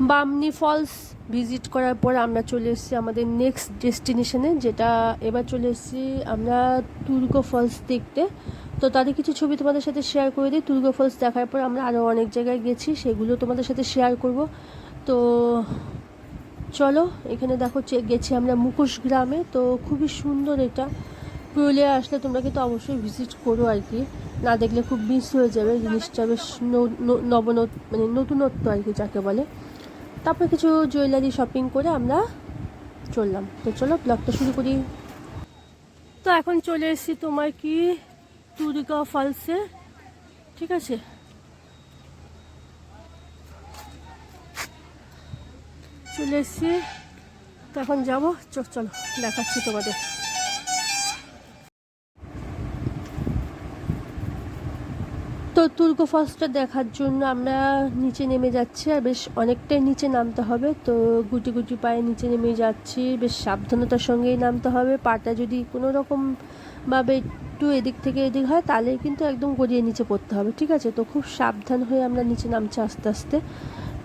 Bamni false visit করার পর আমরা চলে এসেছি আমাদের নেক্সট ডেস্টিনেশনে যেটা এবার চলে এসেছি আমরা তুর্গো ফলস দেখতে। তো তাদের কিছু ছবি তোমাদের সাথে শেয়ার করে দিই। তুর্গো ফলস দেখার পর আমরা আরও অনেক জায়গায় গেছি, সেগুলো তোমাদের সাথে শেয়ার করব। তো চলো, এখানে দেখো গেছি আমরা মুখোশ গ্রামে। তো খুবই সুন্দর এটা। পুরুলিয়া আসলে তোমরা কিন্তু অবশ্যই ভিজিট করো আর কি। না দেখলে খুব মিস হয়ে যাবে। জিনিসটা বেশ ন- ন- নবনত মানে নতুনত্ব আর কি, যাকে বলে। তারপর কিছু জুয়েলারি শপিং করে আমরা চললাম। তো চলো ব্লগটা শুরু করি। তো এখন চলে এসেছি তোমার কি? তুরিকা ফলসে ঠিক আছে? চলে এসেছি। তো এখন যাব। চলো দেখাচ্ছি তোমাদের। তুর্গো ফলসটা দেখার জন্য আমরা নিচে নেমে যাচ্ছি আর বেশ অনেকটাই নিচে নামতে হবে। তো গুটি গুটি পায়ে নিচে নেমে যাচ্ছি, বেশ সাবধানতার সঙ্গেই নামতে হবে। পাটা যদি কোনো রকম ভাবে একটু এদিক থেকে এদিক হয় তাহলে কিন্তু একদম গড়িয়ে নিচে পড়তে হবে, ঠিক আছে? তো খুব সাবধান হয়ে আমরা নিচে নামছি আস্তে আস্তে।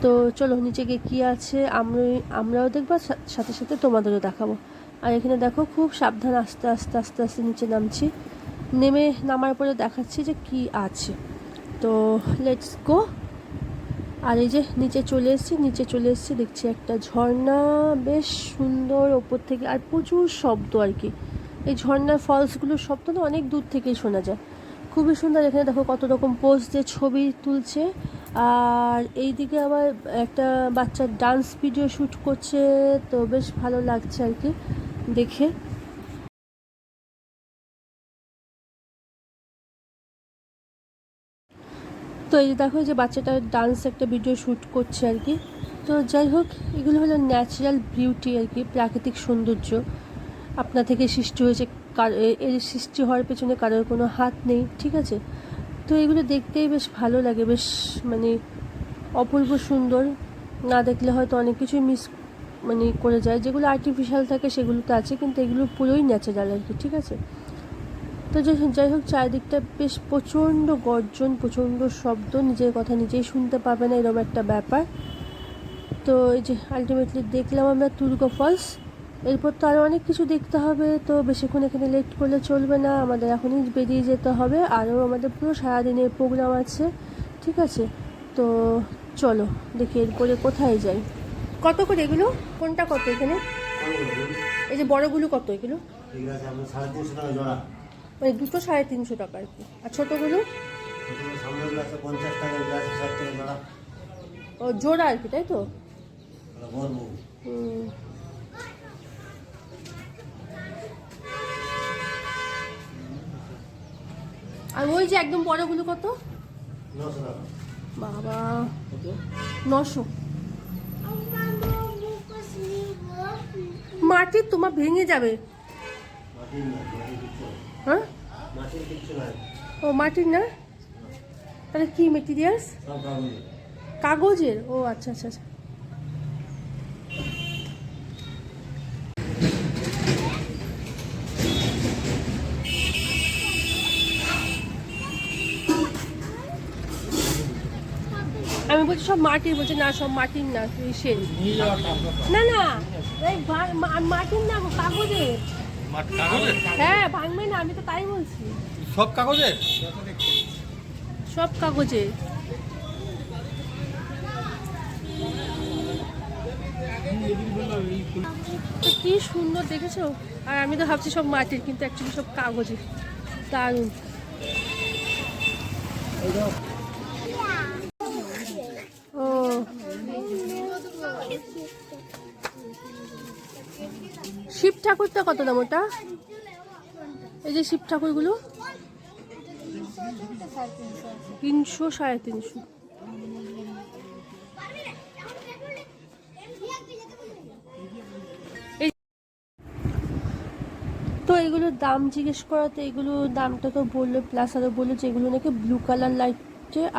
তো চলো নিচে গিয়ে কী আছে আমরা আমরাও দেখব সাথে সাথে তোমাদেরও দেখাবো। আর এখানে দেখো খুব সাবধান আস্তে আস্তে আস্তে আস্তে নিচে নামছি। নেমে নামার পরে দেখাচ্ছি যে কি আছে। তো লেটস গো আর এই যে নিচে চলে এসেছি, নিচে চলে এসেছি, দেখছি একটা ঝর্ণা, বেশ সুন্দর ওপর থেকে, আর প্রচুর শব্দ আর কি। এই ঝর্ণার ফলসগুলোর শব্দ না অনেক দূর থেকেই শোনা যায়। খুবই সুন্দর, এখানে দেখো কত রকম পোজ দিয়ে ছবি তুলছে। আর এইদিকে আবার একটা বাচ্চার ডান্স ভিডিও শ্যুট করছে, তো বেশ ভালো লাগছে আর কি, দেখে। তো এই যে দেখো যে বাচ্চাটা ডান্স একটা ভিডিও শ্যুট করছে আর কি। তো যাই হোক, এগুলো হলো ন্যাচারাল বিউটি আর কি, প্রাকৃতিক সৌন্দর্য। আপনা থেকে সৃষ্টি হয়েছে এর সৃষ্টি হওয়ার পেছনে কারোর কোনো হাত নেই, ঠিক আছে? তো এগুলো দেখতেই বেশ ভালো লাগে, বেশ মানে অপূর্ব সুন্দর। না দেখলে হয়তো অনেক কিছুই মিস মানে করে যায়। যেগুলো আর্টিফিশিয়াল থাকে সেগুলো তো আছে, কিন্তু এগুলো পুরোই ন্যাচারাল আর কি, ঠিক আছে? তো যাই হোক চারিদিকটা বেশ প্রচণ্ড গর্জন প্রচণ্ড শব্দ নিজের কথা নিজেই শুনতে পাবে না এরকম একটা ব্যাপার। তো এই যে আলটিমেটলি দেখলাম আমরা তুর্গ ফলস এরপর তো আরও অনেক কিছু দেখতে হবে তো বেশিক্ষণ এখানে লেট করলে চলবে না আমাদের এখনই বেরিয়ে যেতে হবে। আরও আমাদের পুরো সারাদিনের প্রোগ্রাম আছে ঠিক আছে? তো চলো দেখি এরপরে কোথায় যাই। কত করে এগুলো? কোনটা কত এখানে? এই যে বড়গুলো কত এগুলো? ঠিক আছে সাড়ে তিনশো টাকা জোড়া। মানে দুটো সাড়ে তিনশো টাকা আর কি। আর ছোটোগুলো? ও, জোড়া আর কি, তাই তো। আর ওই যে একদম বড়গুলো কত? বাবা। নশো। মাটির তোমার ভেঙে যাবে। হ্যাঁ? ও, মাটির না? তাহলে কি মেটেরিয়ালস কাগজের? ও আচ্ছা আচ্ছা আচ্ছা। আমি বলছি সব মাটির, বলছি না, সব মাটির না, ইসের। না না মাটির না, কাগজের। হ্যাঁ ভাঙবে না আমি তো তাই বলছি। সব কাগজের? সব কাগজের। তো কি সুন্দর দেখেছ? আর আমি তো ভাবছি সব মাটির কিন্তু অ্যাকচুয়ালি সব কাগজে দারুণ। শিব ঠাকুরটা কত দাম ওটা? এই যে শিব ঠাকুরগুলো? তিনশো সাড়ে তিনশো। তো এগুলোর দাম জিজ্ঞেস করাতে এগুলো দামটা তো বলল প্লাস আরও বলল যে এগুলো নাকি ব্লু কালার লাইটে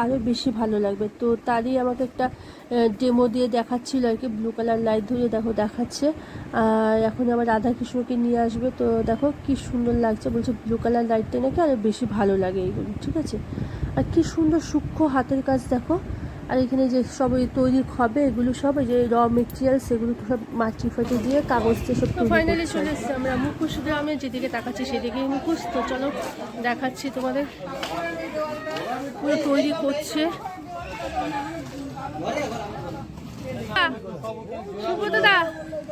আরও বেশি ভালো লাগবে। তো তারই আমাকে একটা ডেমো দিয়ে দেখাচ্ছিল আর কি ব্লু কালার লাইট ধরে দেখো দেখাচ্ছে। আর এখন আমার রাধা কৃষ্ণকে নিয়ে আসবে। তো দেখো কি সুন্দর লাগছে বলছে ব্লু কালার লাইটটা নাকি আরও বেশি ভালো লাগে এইগুলো ঠিক আছে? আর কি সুন্দর সূক্ষ্ম হাতের কাজ দেখো। আর এখানে যে সব ওই তৈরি হবে এগুলো সব যে র মেটেরিয়াল সেগুলো সব মাটি ফাটি দিয়ে কাগজ দিয়ে সব ফাইনালি চলে এসেছি আমরা মুখোশ গ্রামে যেদিকে তাকাচ্ছি সেদিকেই মুখোশ। তো চলো দেখাচ্ছি তোমাদের। পুরো তৈরি করছে। সুব্রতদা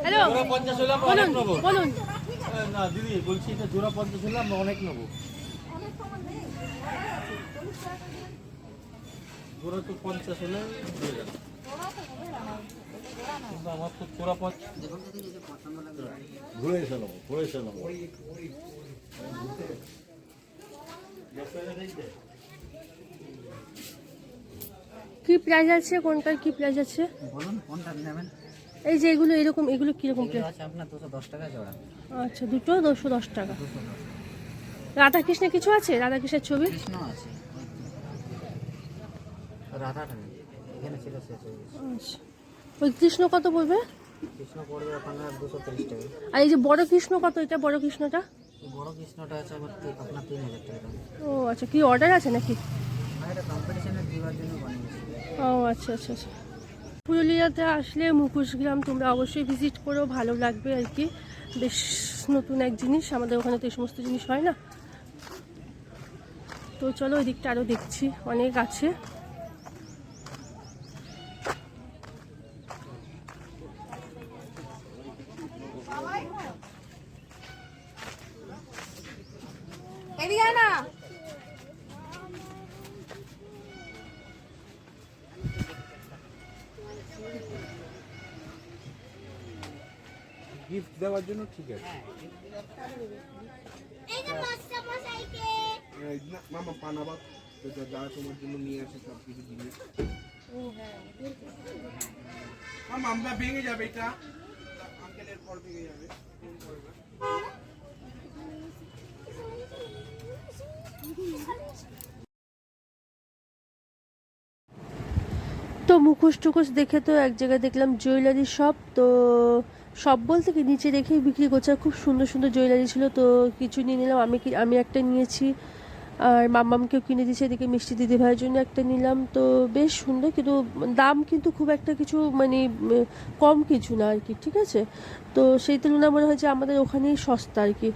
হ্যালো পঞ্চাশ হলে বলুন অনেক নেব। বলুন। না দিদি বলছি এটা জোড়া পঞ্চাশ হলে আমরা অনেক নেব। জোড়া তো পঞ্চাশ হলে আমার তো পঞ্চাশ ঘুরে এসে নেব ঘুরে এসে নেব। কি প্রাইস আছে? কোনটার কি প্রাইস আছে? বলুন কোনটা নেবেন? এই যে এগুলো এরকম এগুলো কীরকম এগুলো প্রাইস আছে আপনার দুশো দশ টাকা জোড়া। আচ্ছা দুটো দুশো দশ টাকা। দুশো দশ রাধাকৃষ্ণের কিছু আছে? রাধাকৃষ্ণের ছবি? কৃষ্ণ আছে। নেই এখানে ছিল শেষ আচ্ছা। ওই কৃষ্ণ কত পড়বে? কৃষ্ণ পড়বে আপনার দুশো তিরিশ টাকা। আর এই যে বড় কৃষ্ণ কত? এটা বড় কৃষ্ণটা? বড় কৃষ্ণটা আছে আপনার তিন হাজার টাকা। ও আচ্ছা কি অর্ডার আছে নাকি? ও আচ্ছা আচ্ছা আচ্ছা। পুরুলিয়াতে আসলে মুখোশ গ্রাম তোমরা অবশ্যই ভিজিট করো, ভালো লাগবে আর কি। বেশ নতুন এক জিনিস, আমাদের ওখানে তো এই সমস্ত জিনিস হয় না। তো চলো ওই দিকটা আরও দেখছি, অনেক আছে। গিফট দেওয়ার জন্য ঠিক আছে। মামা পানাবাদ তো যা- যারা তোমার জন্য নিয়ে আসে সব কিছু জিনিস মামা আমরা ভেঙে যাবে এটা। আঙ্কেলের পর ভেঙে যাবে। তো মুখোশ টুখোশ দেখে তো এক জায়গায় দেখলাম জুয়েলারি শপ তো সব বলতে কি, নিচে রেখেই বিক্রি করছে। খুব সুন্দর সুন্দর জুয়েলারি ছিল, তো কিছু নিয়ে নিলাম। আমি কি, আমি একটা নিয়েছি। আর মাম্মামকেও কিনে দিয়েছি, এদিকে মিষ্টি দিদি ভাইয়ের জন্য একটা নিলাম। তো বেশ সুন্দর, কিন্তু দাম কিন্তু খুব একটা কিছু মানে কম কিছু না আর কি, ঠিক আছে? তো সেই তুলনায় মনে হয় যে আমাদের ওখানেই সস্তা আর কি।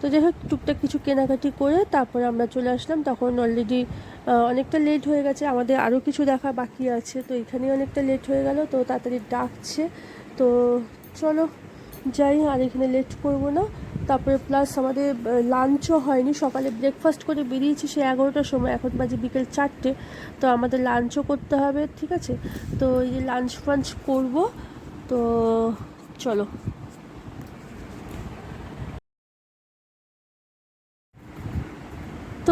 তো যাই হোক, টুকটাক কিছু কেনাকাটি করে তারপরে আমরা চলে আসলাম। তখন অলরেডি অনেকটা লেট হয়ে গেছে। আমাদের আরও কিছু দেখা বাকি আছে, তো এখানেই অনেকটা লেট হয়ে গেল। তো তাড়াতাড়ি ডাকছে। তো চলো যাই, আর এখানে লেট করব না। তারপরে প্লাস আমাদের লাঞ্চও হয়নি। সকালে ব্রেকফাস্ট করে বেরিয়েছি সে এগারোটার সময়। এখন বাজে বিকেল চারটে। তো আমাদের লাঞ্চও করতে হবে, ঠিক আছে? তো এই যে লাঞ্চ ফাঞ্চ করব। তো চলো।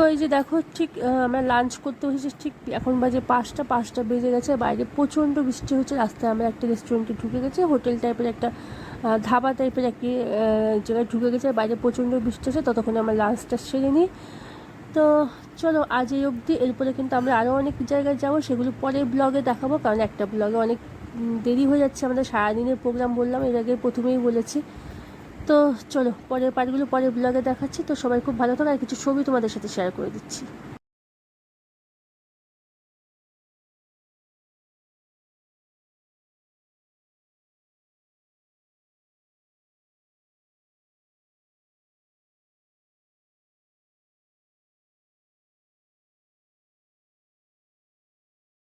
তো এই যে দেখো ঠিক আমরা লাঞ্চ করতে বসেছি, ঠিক এখন বাজে পাঁচটা পাঁচটা বেজে গেছে, বাইরে প্রচণ্ড বৃষ্টি হচ্ছে, রাস্তায় আমরা একটা রেস্টুরেন্টে ঢুকে গেছি হোটেল টাইপের একটা ধাবা টাইপের একটি জায়গায় ঢুকে গেছে, বাইরে প্রচণ্ড বৃষ্টি হচ্ছে, ততক্ষণে আমরা লাঞ্চটা সেরে নিই। তো চলো আজ এই অবধি, এরপরে কিন্তু আমরা আরও অনেক জায়গায় যাব, সেগুলো পরে ব্লগে দেখাবো, কারণ একটা ব্লগে অনেক দেরি হয়ে যাচ্ছে আমাদের, সারাদিনের প্রোগ্রাম বললাম, এর আগে প্রথমেই বলেছি। তো চলো, পরের পার্টগুলো পরের ব্লগে দেখাচ্ছি। তো সবাই খুব ভালো থাকো, আর কিছু ছবি তোমাদের সাথে শেয়ার করে দিচ্ছি।